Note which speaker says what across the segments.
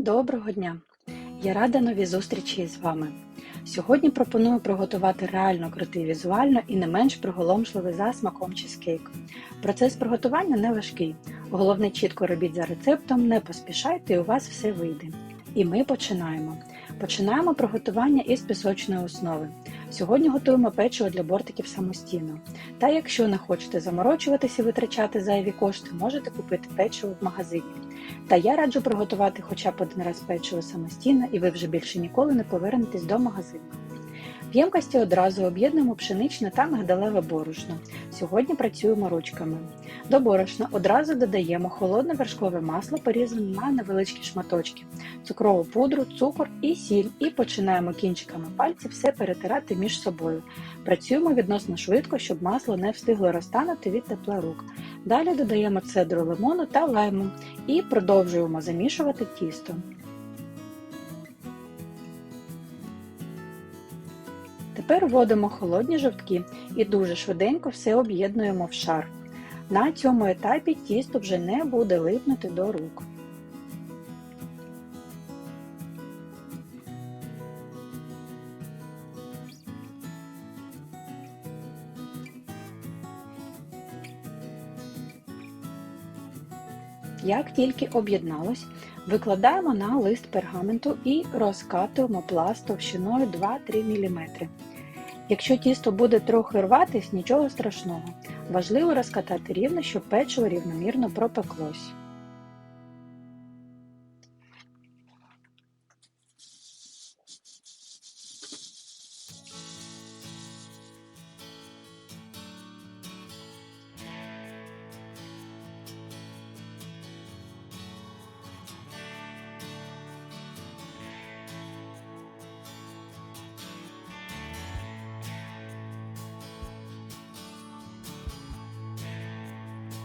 Speaker 1: Доброго дня! Я рада новій зустрічі з вами. Сьогодні пропоную приготувати реально крутий візуально і не менш приголомшливий за смаком чизкейк. Процес приготування не важкий. Головне чітко робіть за рецептом, не поспішайте і у вас все вийде. І ми починаємо. Починаємо приготування із пісочної основи. Сьогодні готуємо печиво для бортиків самостійно. Та якщо не хочете заморочуватися і витрачати зайві кошти, можете купити печиво в магазині. Та я раджу приготувати хоча б один раз печиво самостійно, і ви вже більше ніколи не повернетесь до магазину. В ємкості одразу об'єднуємо пшеничне та мигдалеве борошно. Сьогодні працюємо ручками. До борошна одразу додаємо холодне вершкове масло, порізане на невеличкі шматочки, цукрову пудру, цукор і сіль, і починаємо кінчиками пальців все перетирати між собою. Працюємо відносно швидко, щоб масло не встигло розтанути від тепла рук. Далі додаємо цедру лимону та лайму і продовжуємо замішувати тісто. Тепер вводимо холодні жовтки і дуже швиденько все об'єднуємо в шар. На цьому етапі тісто вже не буде липнути до рук. Як тільки об'єдналось, викладаємо на лист пергаменту і розкатуємо пласт товщиною 2-3 мм. Якщо тісто буде трохи рватись, нічого страшного. Важливо розкатати рівно, щоб печиво рівномірно пропеклось.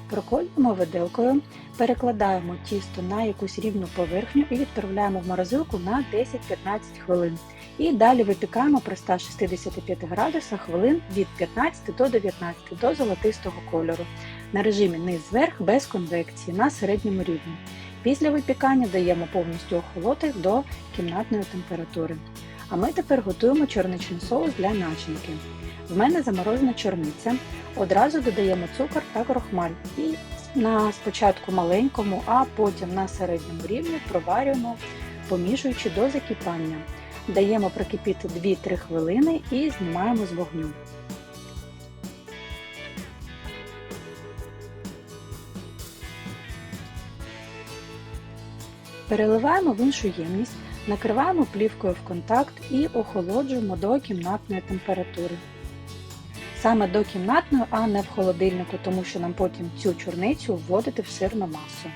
Speaker 1: Проколюємо виделкою, перекладаємо тісто на якусь рівну поверхню і відправляємо в морозилку на 10-15 хвилин. І далі випікаємо при 165 градусах хвилин від 15 до 19 до золотистого кольору на режимі низ-верх без конвекції на середньому рівні. Після випікання даємо повністю охолоти до кімнатної температури. А ми тепер готуємо чорничний соус для начинки. В мене заморожена чорниця. Одразу додаємо цукор та крохмаль і на спочатку маленькому, а потім на середньому рівні проварюємо, помішуючи до закипання. Даємо прокипіти 2-3 хвилини і знімаємо з вогню. Переливаємо в іншу ємність, накриваємо плівкою в контакт і охолоджуємо до кімнатної температури. Саме до кімнатної, а не в холодильнику, тому що нам потім цю чорницю вводити в сирну масу.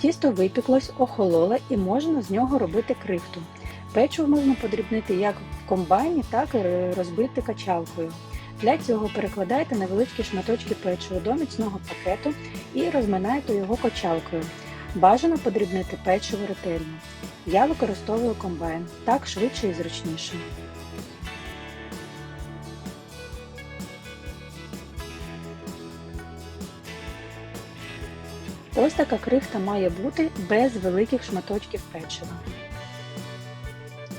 Speaker 1: Тісто випіклось, охололе і можна з нього робити крихту. Печиво можна подрібнити як в комбайні, так і розбити качалкою. Для цього перекладайте невеличкі шматочки печива до міцного пакету і розминайте його качалкою. Бажано подрібнити печиво ретельно. Я використовую комбайн, так швидше і зручніше. Ось така крихта має бути без великих шматочків печива.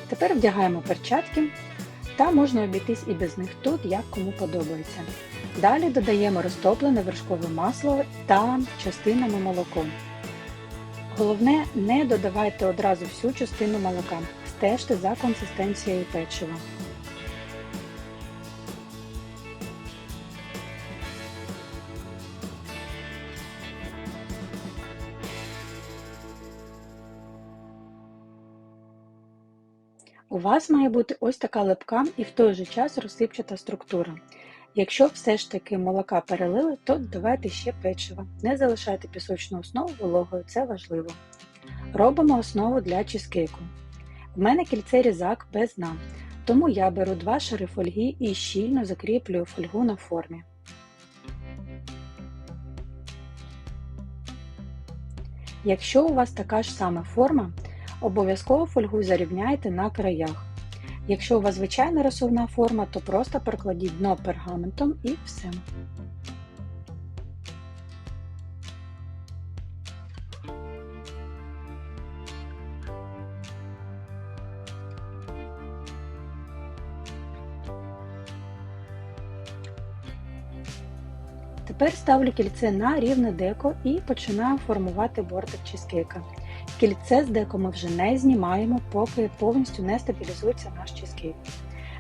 Speaker 1: Тепер вдягаємо перчатки та можна обійтись і без них тут, як кому подобається. Далі додаємо розтоплене вершкове масло та частинами молоко. Головне, не додавайте одразу всю частину молока, стежте за консистенцією печива. У вас має бути ось така липка і в той же час розсипчата структура. Якщо все ж таки молока перелили, то додавайте ще печиво. Не залишайте пісочну основу вологою, це важливо. Робимо основу для чизкейку. В мене кільце різак без дна, тому я беру два шари фольги і щільно закріплюю фольгу на формі. Якщо у вас така ж сама форма, Обов'язково фольгу зарівняйте на краях. Якщо у вас звичайна розсувна форма, то просто прокладіть дно пергаментом і все. Тепер ставлю кільце на рівне деко і починаю формувати бортик чизкейка. Кільце з деко ми вже не знімаємо, поки повністю не стабілізується наш чизкейк.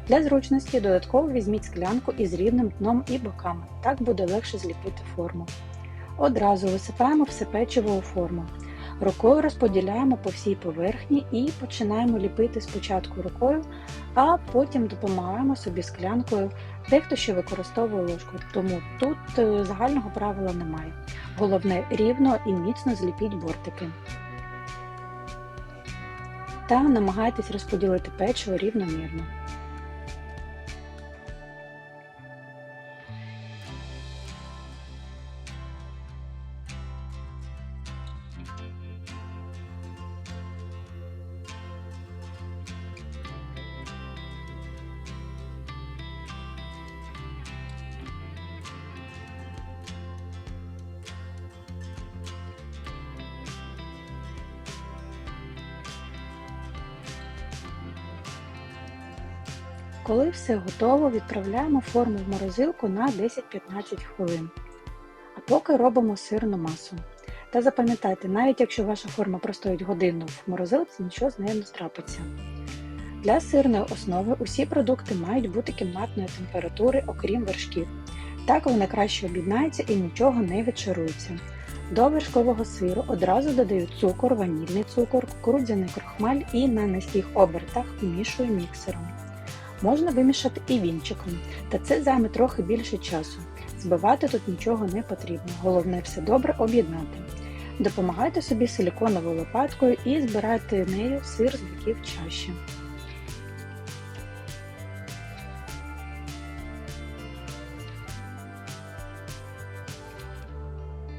Speaker 1: Для зручності додатково візьміть склянку із рівним дном і боками, так буде легше зліпити форму. Одразу висипаємо все печиво у форму. Рукою розподіляємо по всій поверхні і починаємо ліпити спочатку рукою, а потім допомагаємо собі склянкою. Дехто ще використовує ложку, тому тут е, загального правила немає. Головне рівно і міцно зліпіть бортики. Та намагайтесь розподілити печиво рівномірно. Коли все готово, відправляємо форму в морозилку на 10-15 хвилин. А поки робимо сирну масу. Та запам'ятайте, навіть якщо ваша форма простоїть годину в морозилці, нічого з нею не трапиться. Для сирної основи усі продукти мають бути кімнатної температури, окрім вершків. Так вони краще об'єднаються і нічого не відшарується. До вершкового сиру одразу додаю цукор, ванільний цукор, кукурудзяний крохмаль і на низьких обертах вмішую міксером. Можна вимішати і вінчиком, та це займе трохи більше часу. Збивати тут нічого не потрібно, головне все добре об'єднати. Допомагайте собі силіконовою лопаткою і збирайте нею сир з боків чаші.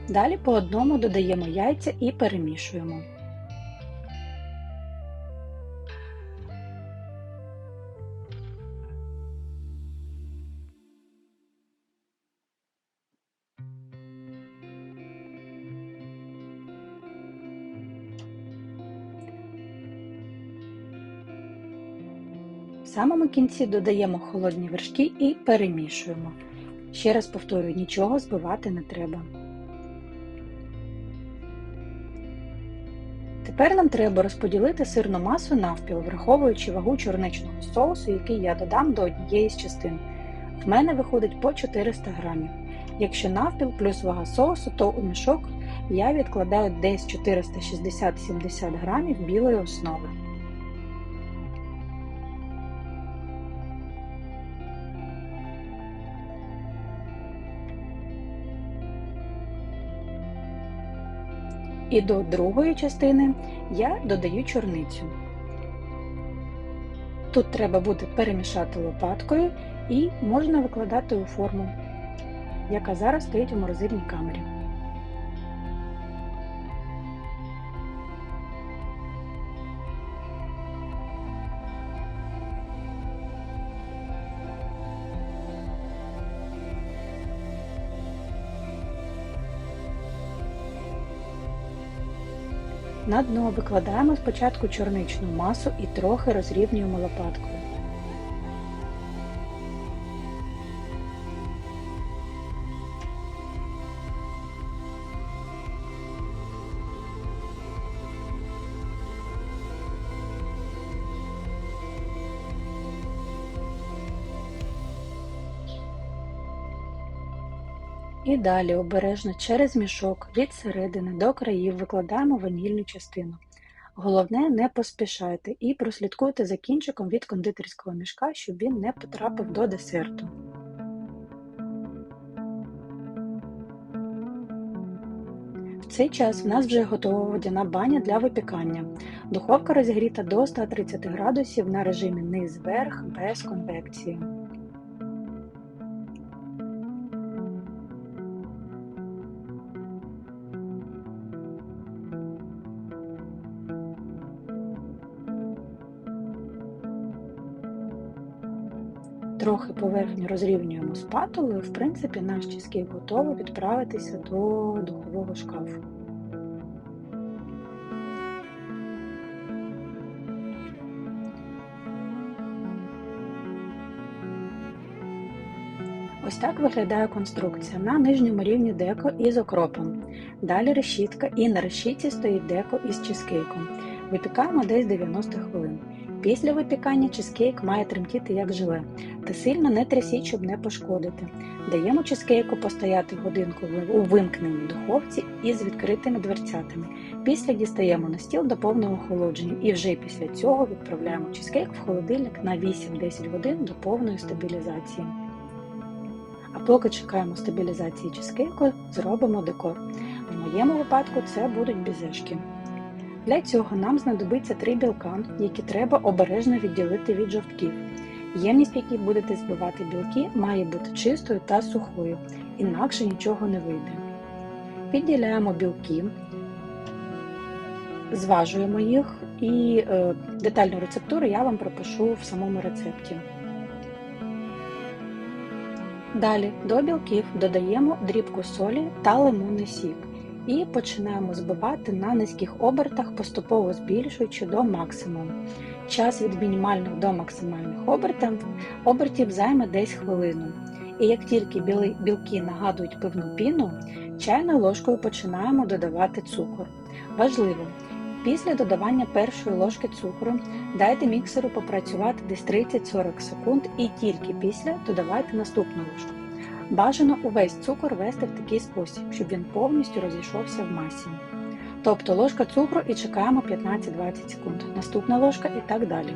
Speaker 1: Далі по одному додаємо яйця і перемішуємо. В самому кінці додаємо холодні вершки і перемішуємо. Ще раз повторюю, нічого збивати не треба. Тепер нам треба розподілити сирну масу навпіл, враховуючи вагу чорничного соусу, який я додам до однієї з частин. В мене виходить по 400 грамів. Якщо навпіл плюс вага соусу, то у мішок я відкладаю десь 460-70 грамів білої основи. І до другої частини я додаю чорницю. Тут треба буде перемішати лопаткою і можна викладати у форму, яка зараз стоїть у морозильній камері. На дно викладаємо спочатку чорничну масу і трохи розрівнюємо лопаткою. І далі обережно через мішок від середини до країв викладаємо ванільну частину. Головне, не поспішайте і прослідкуйте за кінчиком від кондитерського мішка, щоб він не потрапив до десерту. В цей час в нас вже готова водяна баня для випікання. Духовка розігріта до 130 градусів на режимі низ-верх без конвекції. Трохи поверхню розрівнюємо спатулою, в принципі, наш чизкейк готовий відправитися до духового шкафу. Ось так виглядає конструкція. На нижньому рівні деко із окропом. Далі решітка і на решітці стоїть деко із чизкейком. Випікаємо десь 90 хвилин. Після випікання чизкейк має тремтіти як желе, та сильно не трясіть, щоб не пошкодити. Даємо чизкейку постояти годинку у вимкненій духовці із відкритими дверцятами. Після дістаємо на стіл до повного охолодження і вже після цього відправляємо чизкейк в холодильник на 8-10 годин до повної стабілізації. А поки чекаємо стабілізації чизкейку, зробимо декор. В моєму випадку це будуть бізешки. Для цього нам знадобиться три білка, які треба обережно відділити від жовтків. Ємність, в якій будете збивати білки, має бути чистою та сухою, інакше нічого не вийде. Відділяємо білки, зважуємо їх і е, детальну рецептуру я вам пропишу в самому рецепті. Далі до білків додаємо дрібку солі та лимонний сік і починаємо збивати на низьких обертах, поступово збільшуючи до максимуму. Час від мінімальних до максимальних обертів, обертів займе десь хвилину. І як тільки білки нагадують пивну піну, чайною ложкою починаємо додавати цукор. Важливо! Після додавання першої ложки цукру дайте міксеру попрацювати десь 30-40 секунд і тільки після додавайте наступну ложку. Бажано увесь цукор вести в такий спосіб, щоб він повністю розійшовся в масі. Тобто ложка цукру і чекаємо 15-20 секунд, наступна ложка і так далі.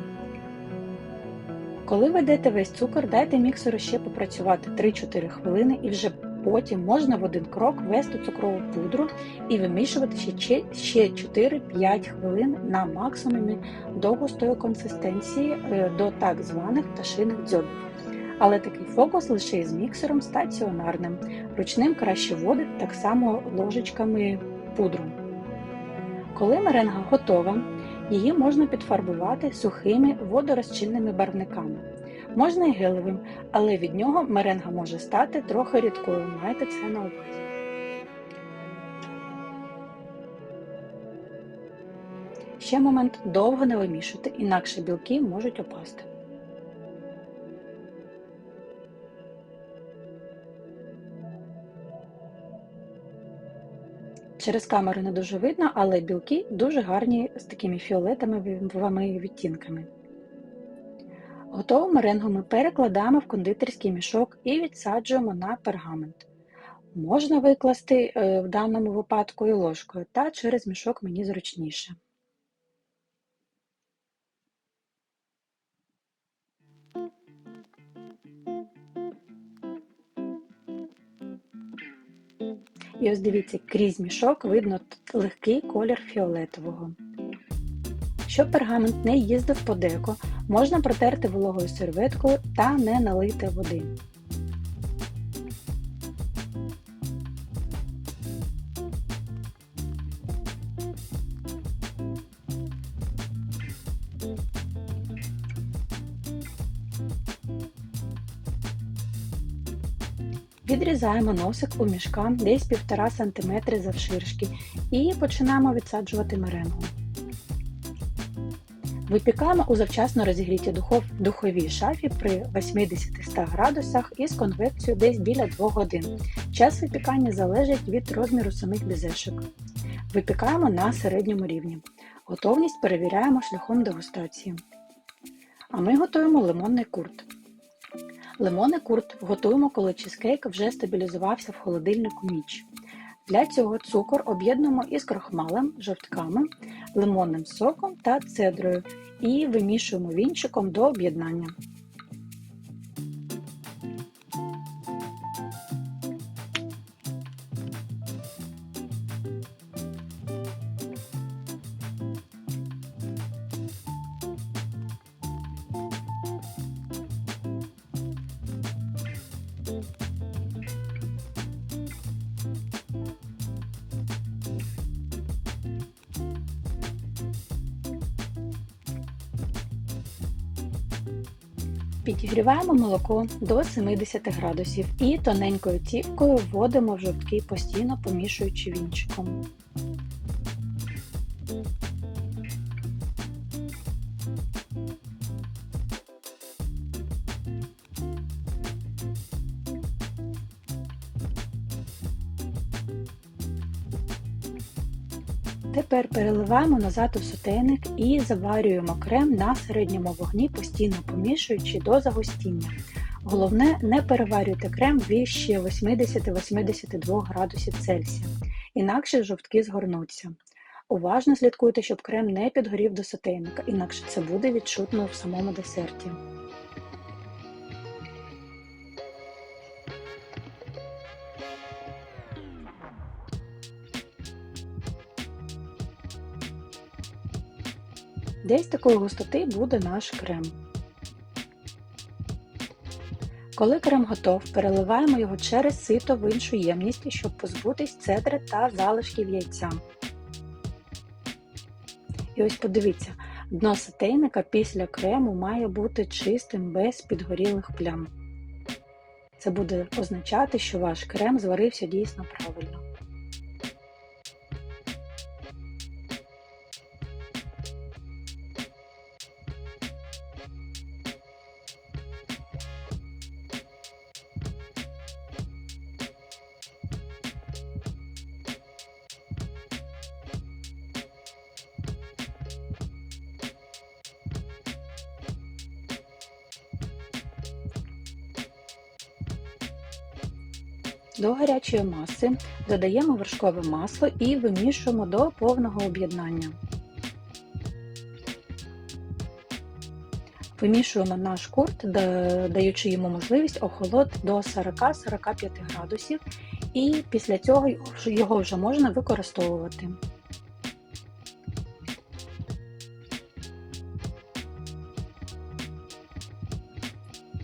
Speaker 1: Коли ведете весь цукор, дайте міксеру ще попрацювати 3-4 хвилини і вже потім можна в один крок ввести цукрову пудру і вимішувати ще 4-5 хвилин на максимумі до густої консистенції е, до так званих пташиних дзьобів. Але такий фокус лише із міксером стаціонарним. Ручним краще вводити так само ложечками пудру. Коли меренга готова, її можна підфарбувати сухими водорозчинними барвниками. Можна і гелевим, але від нього меренга може стати трохи рідкою. Майте це на увазі. Ще момент довго не вимішувати, інакше білки можуть опасти. Через камеру не дуже видно, але білки дуже гарні з такими фіолетовими відтінками. Готову меренгу ми перекладаємо в кондитерський мішок і відсаджуємо на пергамент. Можна викласти е, в даному випадку і ложкою, та через мішок мені зручніше. І ось дивіться, крізь мішок видно легкий колір фіолетового. Щоб пергамент не їздив по деко, можна протерти вологою серветкою та не налити води. Відрізаємо носик у мішка десь 1,5 см завширшки і починаємо відсаджувати меренгу. Випікаємо у завчасно розігрітій духов, духовій шафі при 80-100 градусах із конвекцією десь біля 2 годин. Час випікання залежить від розміру самих бізешок. Випікаємо на середньому рівні. Готовність перевіряємо шляхом дегустації. А ми готуємо лимонний курт. Лимонний курт готуємо, коли чизкейк вже стабілізувався в холодильнику ніч. Для цього цукор об'єднуємо із крохмалем, жовтками, лимонним соком та цедрою і вимішуємо вінчиком до об'єднання. Підігріваємо молоко до 70 градусів і тоненькою ціпкою вводимо в жовтки, постійно помішуючи вінчиком. Тепер переливаємо назад у сотейник і заварюємо крем на середньому вогні, постійно помішуючи до загустіння. Головне, не переварюйте крем вище 80-82 градусів Цельсія, інакше жовтки згорнуться. Уважно слідкуйте, щоб крем не підгорів до сотейника, інакше це буде відчутно в самому десерті. Десь такої густоти буде наш крем. Коли крем готов, переливаємо його через сито в іншу ємність, щоб позбутись цедри та залишків яйця. І ось подивіться, дно сотейника після крему має бути чистим без підгорілих плям. Це буде означати, що ваш крем зварився дійсно правильно. До гарячої маси додаємо вершкове масло і вимішуємо до повного об'єднання. Вимішуємо наш курт, даючи йому можливість охолоти до 40-45 градусів, і після цього його вже можна використовувати.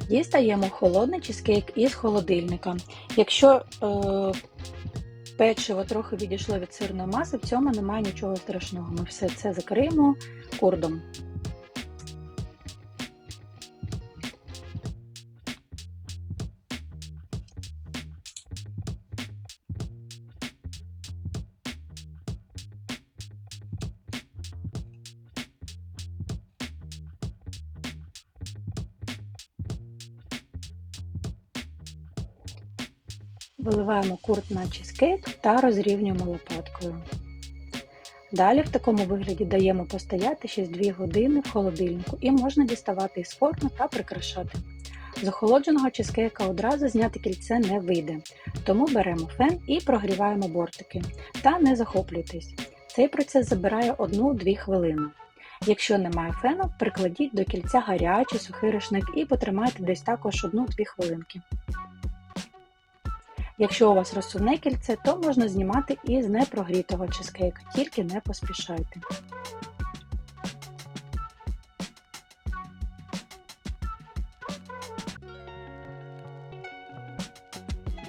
Speaker 1: Дістаємо холодний чизкейк із холодильника. Якщо е, печиво трохи відійшло від сирної маси, в цьому немає нічого страшного. Ми все це закриємо курдом. Виливаємо курт на чизкейк та розрівнюємо лопаткою. Далі в такому вигляді даємо постояти 6-2 години в холодильнику і можна діставати із форми та прикрашати. З охолодженого чизкейка одразу зняти кільце не вийде, тому беремо фен і прогріваємо бортики. Та не захоплюйтесь. Цей процес забирає 1-2 хвилини. Якщо немає фену, прикладіть до кільця гарячий сухий рушник і потримайте десь також 1-2 хвилинки. Якщо у вас розсувне кільце, то можна знімати із непрогрітого чизкейка, тільки не поспішайте.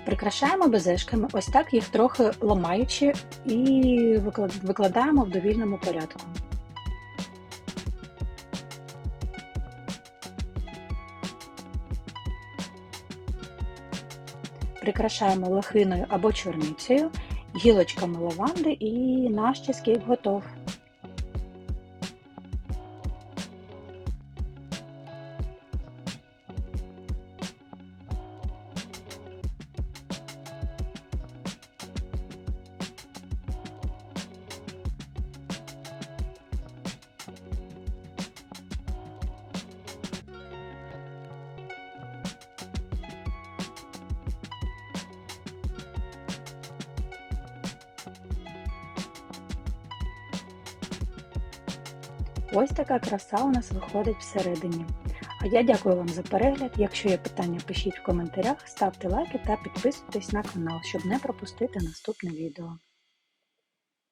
Speaker 1: Прикрашаємо безешками, ось так їх трохи ламаючи і викладаємо в довільному порядку. Прикрашаємо лохиною або чорницею, гілочками лаванди і наш чизкейк готов. Ось така краса у нас виходить всередині. А я дякую вам за перегляд. Якщо є питання, пишіть в коментарях, ставте лайки та підписуйтесь на канал, щоб не пропустити наступне відео.